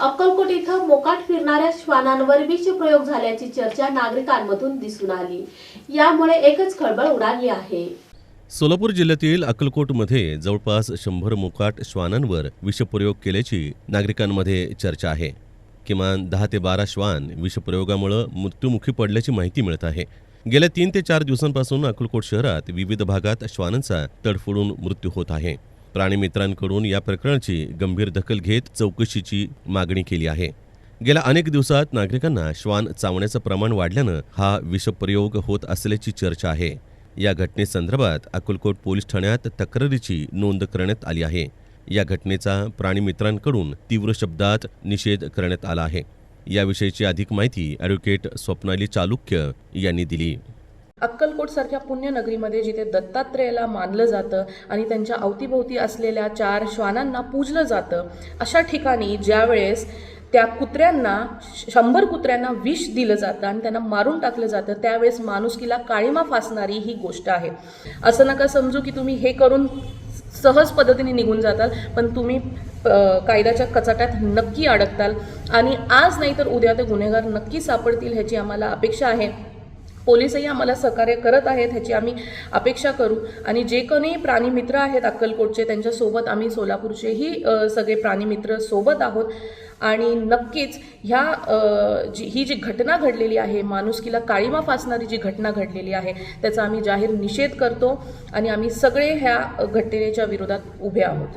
अक्कलकोट इथं मोकाट फिरणाऱ्या श्वानांवर विषप्रयोग झाल्याची चर्चा नागरिकांमधून दिसून आली. यामुळे एकच खळबळ उडाली आहे. सोलापूर जिल्ह्यातील अक्कलकोटमध्ये जवळपास शंभर मोकाट श्वानांवर विषप्रयोग केल्याची नागरिकांमध्ये चर्चा आहे. किमान दहा ते बारा श्वान विषप्रयोगामुळे मृत्युमुखी पडल्याची माहिती मिळत आहे. गेल्या तीन ते चार दिवसांपासून अक्कलकोट शहरात विविध भागात श्वानांचा तडफडून मृत्यू होत आहे. प्राणीमित्रांकडून या प्रकरणाची गंभीर दखल घेत चौकशीची मागणी केली आहे. गेल्या अनेक दिवसात नागरिकांना श्वान चावण्याचं प्रमाण वाढल्यानं हा विषप्रयोग होत असल्याची चर्चा आहे. या घटनेसंदर्भात अकोलकोट पोलीस ठाण्यात तक्रारीची नोंद करण्यात आली आहे. या घटनेचा प्राणीमित्रांकडून तीव्र शब्दात निषेध करण्यात आला आहे. याविषयीची अधिक माहिती ॲडव्होकेट स्वप्नाली चालुक्य यांनी दिली. अक्कलकोटसारख्या पुण्यनगरीमध्ये जिथे दत्तात्रेयाला मानलं जातं आणि त्यांच्या अवतीभोवती असलेल्या चार श्वानांना पूजलं जातं अशा ठिकाणी ज्यावेळेस त्या कुत्र्यांना शंभर कुत्र्यांना विष दिलं जातं आणि त्यांना मारून टाकलं जातं त्यावेळेस माणुसकीला काळीमा फासणारी ही गोष्ट आहे. असं नका समजू की तुम्ही हे करून सहज पद्धतीने निघून जाताल पण तुम्ही कायद्याच्या कचाट्यात नक्की अडकताल आणि आज नाही तर उद्या ते गुन्हेगार नक्की सापडतील ह्याची आम्हाला अपेक्षा आहे. पोलिसही आम्हाला सहकार्य करत आहेत ह्याची आम्ही अपेक्षा करू. आणि जे कोणी प्राणीमित्र आहेत अक्कलकोटचे त्यांच्यासोबत आम्ही सोलापूरचेही सगळे प्राणीमित्र सोबत आहोत. आणि नक्कीच ह्या जी ही जी घटना घडलेली आहे माणुसकीला काळीमा फासणारी जी घटना घडलेली आहे त्याचा आम्ही जाहीर निषेध करतो. आणि आम्ही सगळे ह्या घटनेच्या विरोधात उभे आहोत.